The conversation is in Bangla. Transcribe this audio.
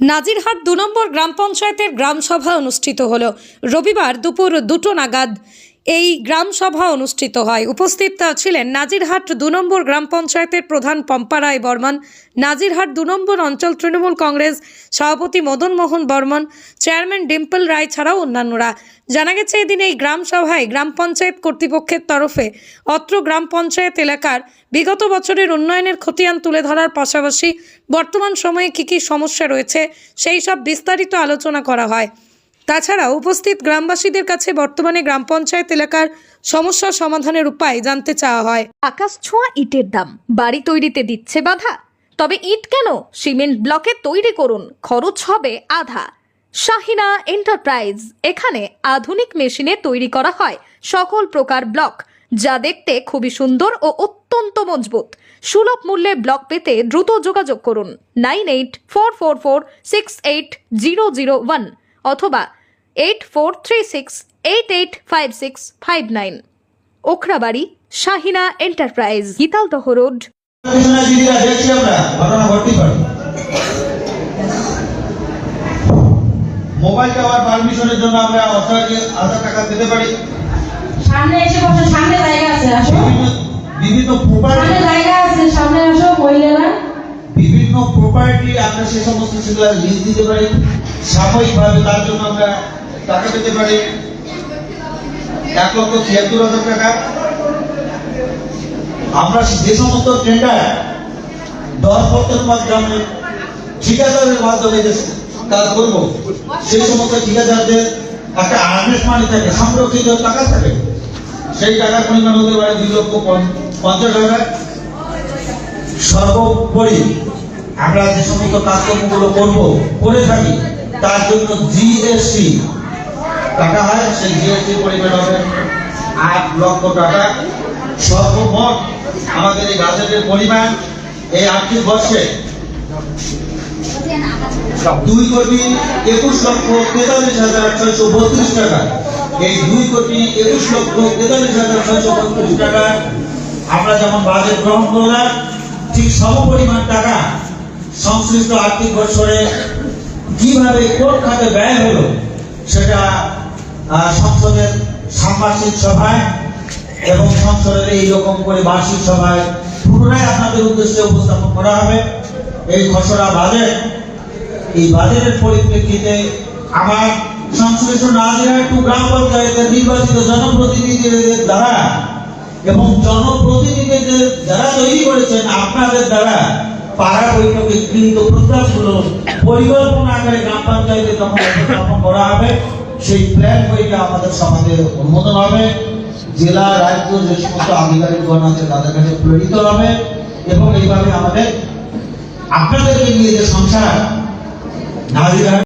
নাজিরহাট দু নম্বর গ্রাম পঞ্চায়েতের গ্রামসভা অনুষ্ঠিত হল। রবিবার দুপুর দুটো নাগাদ এই গ্রাম সভা অনুষ্ঠিত হয়। উপস্থিত ছিলেন নাজিরহাট দু নম্বর গ্রাম পঞ্চায়েতের প্রধান পম্পা রায় বর্মন, নাজিরহাট দু নম্বর অঞ্চল তৃণমূল কংগ্রেস সভাপতি মদন মোহন বর্মন, চেয়ারম্যান ডিম্পল রায় ছাড়াও অন্যান্যরা। জানা গেছে, এদিন এই গ্রাম সভায় গ্রাম পঞ্চায়েত কর্তৃপক্ষের তরফে অত্র গ্রাম পঞ্চায়েত এলাকার বিগত বছরের উন্নয়নের খতিয়ান তুলে ধরার পাশাপাশি বর্তমান সময়ে কী কী সমস্যা রয়েছে, সেই সব বিস্তারিত আলোচনা করা হয়। তাছাড়া উপস্থিত গ্রামবাসীদের কাছে বর্তমানে গ্রাম পঞ্চায়েত এলাকার সমস্যা সমাধানের উপায় জানতে চাওয়া হয়। আকাশ ছোঁয়া ইটের দাম। বাড়ি তৈরিতে দিচ্ছে বাধা। তবে ইট কেন? সিমেন্ট ব্লকে তৈরি করুন। খরচ হবে আধা। শাহিনা এন্টারপ্রাইজ। এখানে আধুনিক মেশিনে তৈরি করা হয় সকল প্রকার ব্লক। যা দেখতে খুবই সুন্দর ও অত্যন্ত মজবুত। সুলভ মূল্যে ব্লক পেতে দ্রুত যোগাযোগ করুন। Nine eight four four four six eight zero zero one. অথবা eight four three six eight eight five six five nine Okhrabari Shahina enterprise. Gitaldaha road. Mobile tower পারমিশনের জন্য আমরা টাকা দিতে পারি। সামনে এসে বসো সামনে জায়গা আছে আসো। বিভিন্ন প্রপার্টি সামনে জায়গা আছে সামনে আসো মহিলারা। বিভিন্ন প্রপার্টি আমরা সে সমস্ত সেগুলো লিজ দিতে পারি। সাময়িকভাবে তার জন্য আমরা টাকা পেতে পারি। এক লক্ষ ছিয়াত্তর হাজার টাকা। আমরা যে সমস্ত টেন্ডার দরপত্রের মাধ্যমে ঠিকাদারের মাধ্যমে যে কাজ করব সেই সমস্ত ঠিকাদারদের একটা আর্নেস্ট মানি থাকে, সংরক্ষিত টাকা থাকে। সেই টাকার পরিমাণ হতে পারে দুই লক্ষ পঞ্চাশ হাজার। সর্বোপরি আমরা যে সমস্ত কাজকর্মগুলো করব, করে থাকি। তার জন্য জিএসটি টাকা হয়, সেই জিএসটি পরিমাণ হবে আট লক্ষ টাকা। সর্বমোট আমাদের এই বাজেটের পরিমাণ এই আর্থিক বর্ষে দুই কোটি একুশ লক্ষ তেতাল্লিশ হাজার ছয়শো বত্রিশ টাকা। এই দুই কোটি একুশ লক্ষ তেতাল্লিশ হাজার ছয়শো বত্রিশ টাকা। আমরা যেমন বাজেট গ্রহণ করলাম, ঠিক সম পরিমাণ টাকা সংশ্লিষ্ট আর্থিক বছরে কীভাবে কোন খাতে ব্যয় হলো, সেটা সংসদের সাম্মাসিক সভায় এবং সংসদের এই রকম করে বার্ষিক সভায় পুনরায় আপনাদের উদ্দেশ্যে উপস্থাপন করা হবে। এই খসড়া বাজেট এই বাজেটের পরিপ্রেক্ষিতে আমার সংশ্লিষ্ট নাজিরহাট টু গ্রাম পঞ্চায়েতের নির্বাচিত জনপ্রতিনিধিদের দ্বারা এবং জনপ্রতিনিধিদের যারা তৈরি করেছেন আপনাদের দ্বারা পাড়া বৈঠকে প্রস্তাবগুলো পরিকল্পনা আকারে গ্রাম পঞ্চায়েতে তখন উপস্থাপন করা হবে, সেই প্ল্যান বইটা আমাদের সমাজে অনুমোদন হবে, জেলা, রাজ্য যে সমস্ত আধিকারিকগণ আছে তাদের কাছে প্রেরিত হবে এবং এইভাবে আমাদের আপনাদেরকে নিয়ে যে সংসার